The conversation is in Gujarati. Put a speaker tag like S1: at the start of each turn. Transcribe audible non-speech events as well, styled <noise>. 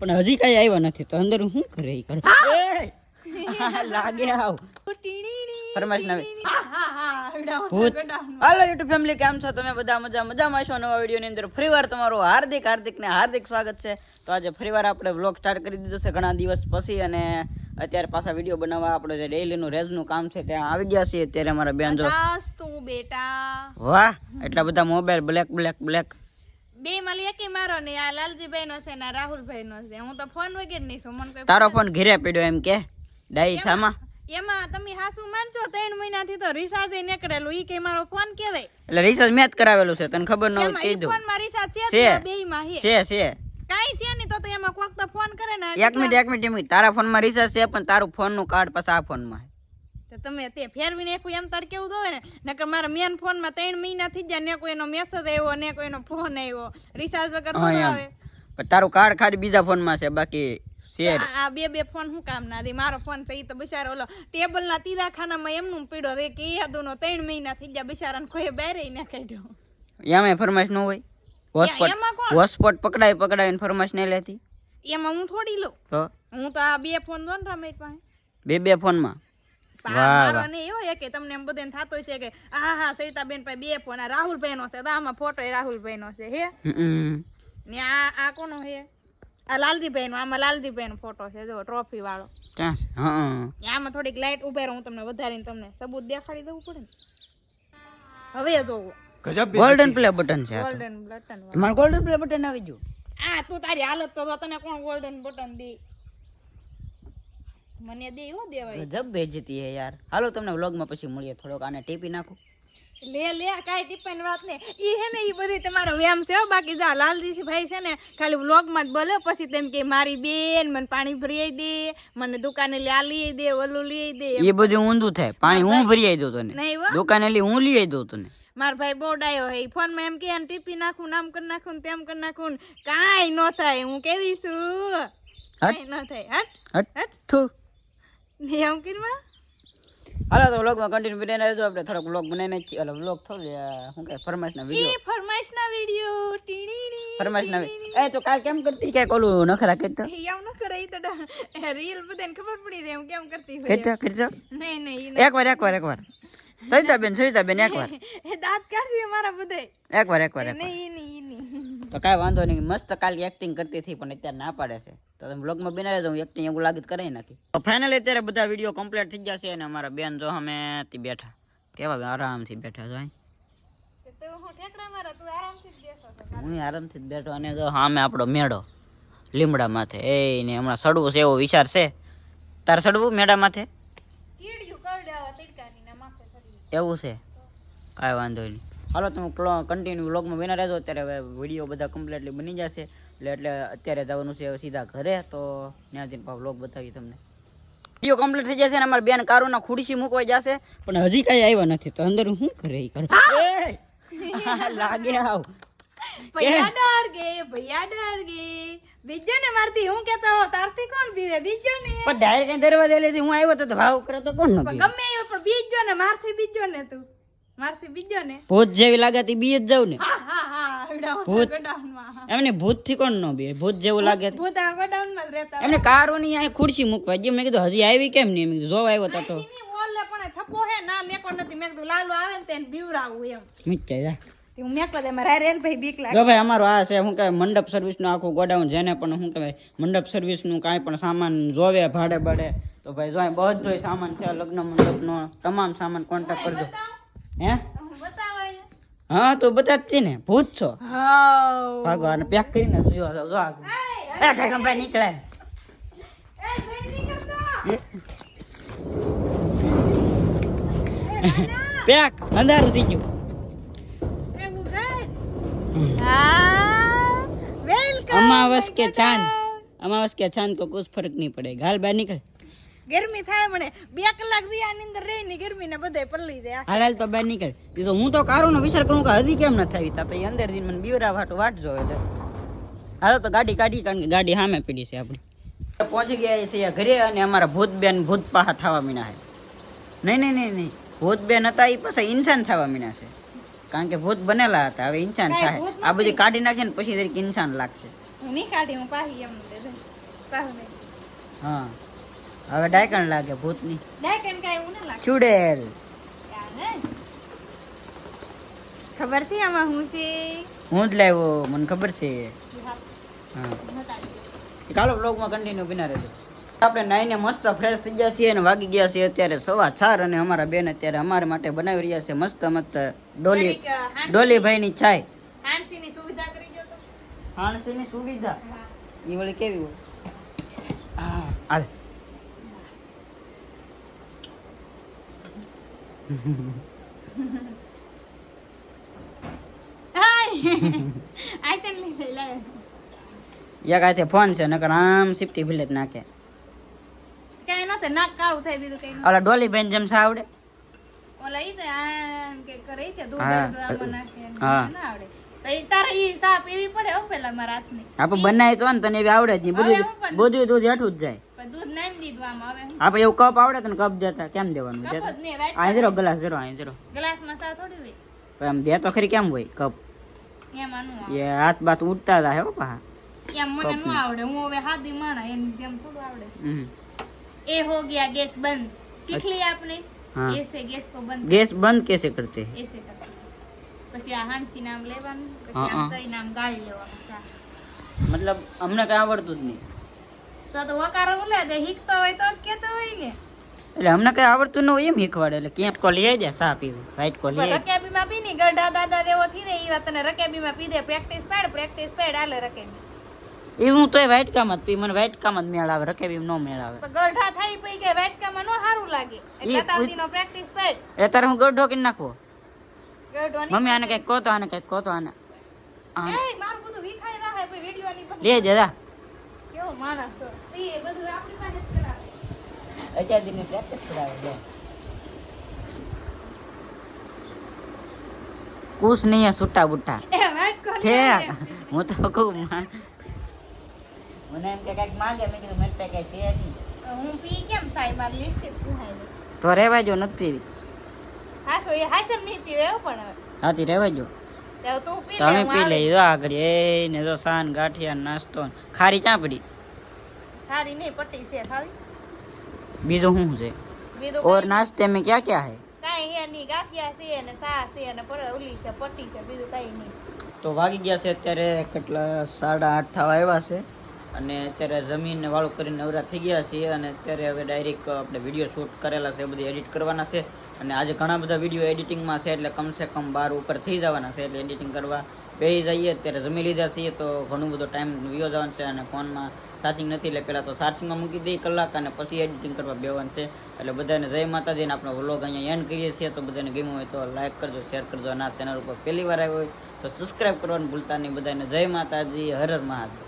S1: પણ હજી કઈ આવ્યા નથી તો અંદર હું કરે એ! કરે લાગે આવ. ફરમાઈશ નવી. ભૂત. હાલો યુટ્યુબ ફેમિલી કેમ છો? તમે બધા મજા મજામાં છો નવા વિડીયોની અંદર ફરીવાર તમારું હાર્દિક હાર્દિક ને હાર્દિક સ્વાગત છે. તો આજે ફરીવાર આપણે વ્લોગ સ્ટાર્ટ કરી દીધો છે ઘણા દિવસ પછી અને અત્યારે પાછા વીડિયો બનાવવા આપણે જે ડેઈલીનું રેઝનું કામ છે ત્યાં આવી ગયા છીએ. અત્યારે અમારા બેન જો
S2: બેટા.
S1: વાહ! એટલા બધા મોબાઈલ બ્લેક બ્લેક બ્લેક
S2: બે માલી એકી મારો ને આ લાલજીભાઈ નો છે ને રાહુલભાઈ નો છે. હું તો ફોન વગેરે નહીં છું મને
S1: તારો ફોન ઘેરે પડ્યો એમ કે? ડાઈ છામાં
S2: એમાં તમે હાસુ માનશો ત્રણ મહિનાથી તો રિસાર્જ નીકળેલું. ઈ કે મારો ફોન કેવાય
S1: એટલે રિસાર્જ મેં જ કરાવેલું છે તને ખબર ન હોય કહી દઉં
S2: ફોનમાં રિસાર્જ છે. બે માં
S1: છે. છે
S2: કાઈ છે નહીં તો તો એમાં કોક તો ફોન કરે ને.
S1: એક મિનિટ એક મિનિટ તારા ફોનમાં રિચાર્જ છે પણ તારું ફોનનું કાર્ડ પછી આ ફોનમાં.
S2: તો તમે તે ફેરવી નાખ્યું એમ તાર કેવું દોવે ને નકર મારા મેન ફોનમાં ત્રણ મહિના થઈ જાય ને કોઈનો મેસેજ આવ્યો ને કોઈનો ફોન આવ્યો. રિચાર્જ વગર
S1: હા,
S2: આવે.
S1: તારું કાર્ડ ખાલી બીજા ફોનમાં છે બાકી
S2: આ બે બે ફોન શું કામ ના દે? મારો ફોન છે ઈ તો બિચારો ઓલો ટેબલ ના તીરા એમનું પીડો દે કે યાદો નો ત્રણ મહિના થઈ ગયા બિચારાને કોઈ બારે ના કાઢ્યો.
S1: એમાં ફરમાઈશ ન હોય? હોસ્પોટ? હોસ્પોટ પકડાય નહીં લેતી?
S2: એમાં હું થોડી લઉં.
S1: તો?
S2: હું તો આ બે ફોન દો ને રમેશ પાસે
S1: બે બે ફોનમાં
S2: લાલજીભાઈ નો આમાં લાલજીભાઈ નો ફોટો છે? જો ટ્રોફી વાળો.
S1: ક્યાં છે? હા
S2: આમાં થોડીક લાઈટ ઉભે હું તમને વધારીને તમને સબૂત દેખાડી દેવું પડે હવે જોવો.
S1: ગોલ્ડન પ્લે બટન છે તો.
S2: ગોલ્ડન બટન
S1: તમારું ગોલ્ડન પ્લે બટન આવી ગયું.
S2: આ તું તારી હાલત તો તને કોણ ગોલ્ડન બટન દે? મને દે એવો દેવાય.
S1: જબ બેજતી હે યાર. હાલો તમને વ્લોગમાં પછી મળીએ થોડોક આને ટીપી નાખું.
S2: લે લે કાઈ ટિપ્પણી વાત ને ઈ હે ને ઈ બધી તમારો વ્યામ છે બાકી જા લાલજી ભાઈ છે ને ખાલી વ્લોગમાં જ બોલે પછી તેમ કે મારી બેન મને પાણી ભરી દે મને દુકાને લે આ લઈ દે ઓલું લઈ દે
S1: એ બધું ઊંધું થાય. પાણી હું ભરી દઉં તને? દુકાને લી હું લઈ દઉં તને?
S2: માર ભાઈ બોડાયો ડાયો હે. ફોનમાં એમ કે ટીપી નાખું નામ કરી નાખું તેમ કરી નાખું કાઈ ન થાય. હું કેવી છું? કાંઈ ન થાય. હટ.
S1: હટ.
S2: હટ. એમ કીધું
S1: હાલો તો વ્લોગમાં કન્ટિન્યુ બનાવીને રહેજો. આપણે થોડોક વ્લોગ બનાવીને જ એટલે વ્લોગ થોડું શું કહે ફરમાઈશના વીડિયો
S2: ઈ ફરમાઈશ ના વિડિયો ટીડી
S1: ફરમાઈશના એ તો કાલ કેમ કરતી? કે ઓલું નખરા કરતો?
S2: યાવ ન કરે તો રીલ બધાને ખબર પડી દે હું કેમ કરતી હોય
S1: કરતો કરતો?
S2: નહીં નહીં
S1: એકવાર એકવાર એકવાર. સવિતાબેન સવિતાબેન એકવાર. <laughs>
S2: એ દાંત કાઢી મારા બધે
S1: એકવાર એકવાર એકવાર
S2: નહીં નહીં નહીં
S1: તો કાંઈ વાંધો નહીં. મસ્ત કાલ એક્ટિંગ કરતી હતી પણ અત્યારે ના પાડે છે. તો તમે બ્લોગમાં બનાવી હું એક્ટિંગ એવું લાગત કરાવી નાખી તો ફાઇનલી અત્યારે બધા વીડિયો કમ્પ્લીટ થઈ જશે છે અને અમારા બેન જો અમે બેઠા. કેવા આરામથી બેઠા
S2: છો
S1: હું આરામથી જ બેઠો અને જો સામે આપણો મેળો લીમડા માથે. એ ને હમણાં સડવું છે એવો વિચાર છે. તારે સડવું મેળા માથે? એવું છે. કાંઈ વાંધો નહીં. હાલો તમે કન્ટિન્યુ વ્લોગમાં બના રહેજો. અત્યારે હવે વીડિયો બધા કમ્પ્લીટલી બની જશે. એટલે એટલે અત્યારે જવાનું છે સીધા ઘરે. તો ત્યાં જઈને વ્લોગ બતાવી તમને. વીડિયો કમ્પ્લીટ થઈ જશે અને અમારી બેન કારોના ખુરશી મૂકવા જશે. પણ હજી કાંઈ આવ્યા નથી. તો અંદર શું કરે એ! કરે લાગે આવ.
S2: ભૈયા ડર ગે ભૈયા ડર ગે. બીજો ને મારતી હું કેતો હો તારથી કોણ બીવે બીજો ને
S1: પણ ડાયરેક્ટ દરવાજે લેતી હું આવ્યો તો ભાવ કરે તો કોણ ન
S2: ગમે પણ બીજો ને મારથી બીજો ને તું. મારથી બીજો ને?
S1: ભૂત જેવી લાગે તી બી જ જાવ ને.
S2: હા હા હા
S1: ભૂત.
S2: હા
S1: એમને ભૂતથી કોણ નો બે? ભૂત જેવું લાગે તે.
S2: ભૂત આ ગોડાઉનમાં રહેતા
S1: એમને કારોની અહીં ખુરશી મૂકવા જે મેં કીધું હજી આવી કેમ નહીં? મેં જોવા આવ્યો તો
S2: ઓલે પણ હે. ના નથી. મેં કીધું લાલુ આવે ને તેને બીવરાવું એમ.
S1: મીઠાઈ જા
S2: હું મેકો દે મારા રેલ ભાઈ બીક લાગે.
S1: જો ભાઈ અમારો આ છે શું કહેવાય મંડપ સર્વિસનું આખું ગોડાઉન જેને પણ શું કહેવાય મંડપ સર્વિસનું કાંઈ પણ સામાન જોવે ભાડે ભાડે તો ભાઈ જો બધો બધોય સામાન છે લગ્ન મંડપ નો તમામ સામાન કોન્ટેક્ટ કરજો. હે?
S2: હું
S1: તો બતાવતી ને ભૂત છો. ભાગો અને પેક કરીને જો જો જો એ કાંઈ નીકળે. પેક અંધારું થઈ ગયું. અમાવસ કે ચાંદ. અમાવસ કે ચાંદ કો કુછ ફર્ક નહીં પડે. ગાલ બહાર નીકળ.
S2: ગરમી થાય મને. બે કલાક વિયાની અંદર રહી ની ગરમી ને બધે પલળી જાય
S1: હાલ તો બહાર નીકળ. એ તો હું તો કારોનો વિચાર કરું કે હજી કેમ ન થાય તા. અંદરથી મને બીવરા વાટ વાટ જોવે છે હાલો તો ગાડી કાઢી કારણ કે ગાડી સામે પડી છે આપણી. પહોંચી ગયા છે ઘરે અને અમારા ભૂત બેન ભૂત પાહા થવા મીના છે. નહીં નહીં નહીં નહીં. ભૂત બેન હતા એ પાછા ઇન્સાન થવા મીના છે. કારણ કે ભૂત બનેલા હતા હવે ઇન્સાન થાય. આ બધી કાઢી નાખીએ ને પછી તરીકે ઇન્સાન લાગશે.
S2: હું નહીં કાઢી હું પાહી એમ
S1: હા. હવે ડાયકણ લાગે ભૂતની.
S2: ડાયકણ કાય એવું ના લાગે.
S1: ચુડેલ.
S2: ખબર છે આમાં હું છે?
S1: હું જ લાવ્યો મને ખબર છે. હા. કાલો બ્લોગમાં કન્ટિન્યુ બિના રહેજો. આપણે નાઈને મસ્ત ફ્રેશ થઈ ગયા છીએ અને વાગી ગયા છીએ અત્યારે સવા ચાર અને અમારા બેન અત્યારે અમારા માટે બનાવી રહ્યા છે મસ્ત મસ્ત ડોલી ડોલીભાઈની ચાય.
S2: હાંસીની સુવિધા કરી દો તો.
S1: હાણસીની સુવિધા? એ વળી કેવી હોય? હા. હાલ.
S2: હાય
S1: કાતે ફોન છે નકર આમ સિફ્ટી ભીલે નાખે
S2: કાંઈ તે નાક કાળું થાય બીજું કઈ
S1: ઓલા ડોલીભાઈને જેમ સાવડે
S2: ઓલા ઈ તે આમ કે કરે કે દૂધ દૂધ આમ નાખે
S1: હા.
S2: ના આવડે તો ઈ તારે ઈ સા પીવી પડે હો પેલા મારા હાથની
S1: આપણે બનાવી તો ને તને એવી આવડે જ નહીં બધું બધું દૂધ હેઠું જ જાય
S2: હા
S1: ભાઈ એવું કપ આવડે તને કપ દેતા કેમ દેવાનું?
S2: કપ
S1: જરો ગ્લાસ જરો
S2: થોડી હોય?
S1: પણ દે તો ખરી કેમ હોય કપ? એ હાથ બાત ઉડતા હતા હો
S2: પા ગેસ બંધ.
S1: શીખ લી બંધ. ગેસ બંધ
S2: કેસે કરતે? પછી આ હાંસી નામ લેવાનું
S1: મતલબ અમને કઈ આવડતું જ નહીં.
S2: તો તો વકારો બોલે દે હીકતો હોય તો કેતો હોય ને.
S1: એટલે અમને કઈ આવડતું ન હોય એમ શીખવાડે એટલે ક્યાં કો લઈ જાય સા પીવું વ્હાઈટ કો લઈ
S2: પણ
S1: જાય
S2: પી ની ગઢા દાદા દેવો થી ને ઈ વાત ને રકેબી માં પી દે પ્રેક્ટિસ પાડ પ્રેક્ટિસ પાડ આલે રકેબી.
S1: એ હું તોય વ્હાઈટ કામ જ પી મને વ્હાઈટ કામ જ મેળ આવે રકેબી નો મેળ આવે
S2: ગઢા થઈ પઈ કે વેટકામાં નો સારું લાગે. એટલે
S1: ઈ
S2: તાવતીનો પ્રેક્ટિસ પાડ
S1: એ તારે હું ગઢો કરી નાખવો?
S2: ગઢવાની
S1: મમ્મી આને કંઈક કોતો આને કઈ કહો તો આને.
S2: એ મારું બધું વિખાઈ રહે પછી વિડિયો ની
S1: લે જરા
S2: કેવો માણસ. છો ઈ એ બધું આપણી પાસે જ કરાવે.
S1: અત્યાર દિનની પ્રેક્ટિસ કરાવે જો. નહીં હે
S2: વાઈટ કોણ
S1: છે હું તો કહું મને. એમ કે કંઈક માંગે મેં કીધું મેં કઈ છે નહીં.
S2: હું પી કેમ સાઈ મારી લિસ્ટ પુહાઈ
S1: તો રેવાય જો નથી પીવી.
S2: હાસો એ હાસન નહીં પીવે પણ હા
S1: હાથી રેવાય જો.
S2: તો તું પી
S1: લઈ. જો આગળ. એ ને જો સાન ગાંઠિયા નાસ્તો ખારી ક્યાં પડી?
S2: સારી નહીં પટ્ટી છે ખાવી
S1: બીજું શું છે?
S2: ઓર
S1: નાસ્તે મેં ક્યાં ક્યાં હે?
S2: કાંઈ હે નહીં ગાંઠિયા છે ને સા છે ને પર ઓલી છે પટ્ટી છે બીજું કાંઈ નહીં.
S1: તો વાગી ગયા છે અત્યારે કેટલા સાડા આઠ થવા આવ્યા છે. અને અત્યારે જમીનને વાળું કરીને નવરા થઈ ગયા છીએ અને અત્યારે હવે ડાયરેક્ટ આપણે વીડિયો શૂટ કરેલા છે એ બધી એડિટ કરવાના છે. અને આજે ઘણા બધા વીડિયો એડિટિંગમાં છે એટલે કમસે કમ બાર ઉપર થઈ જવાના છે એટલે એડિટિંગ કરવા બેસી જઈએ ત્યારે જમી લીધા છીએ તો ઘણું બધો ટાઈમ વિયો જવાનો છે અને ફોનમાં ચાર્જિંગ નથી, એટલે પહેલાં તો ચાર્જિંગમાં મૂકી દઈએ કલાક અને પછી એડિટિંગ કરવા બેવાનું છે. એટલે બધાને જય માતાજીને આપણો વ્લોગ અહીંયા એન્ડ કરીએ છીએ. તો બધાને ગમ્યું હોય તો લાઇક કરજો શેર કરજો અને આ ચેનલ ઉપર પહેલી વાર આવ્યો હોય તો સબસ્ક્રાઈબ કરવાનું ભૂલતા નહીં. બધાને જય માતાજી, હર હર મહાદેવ.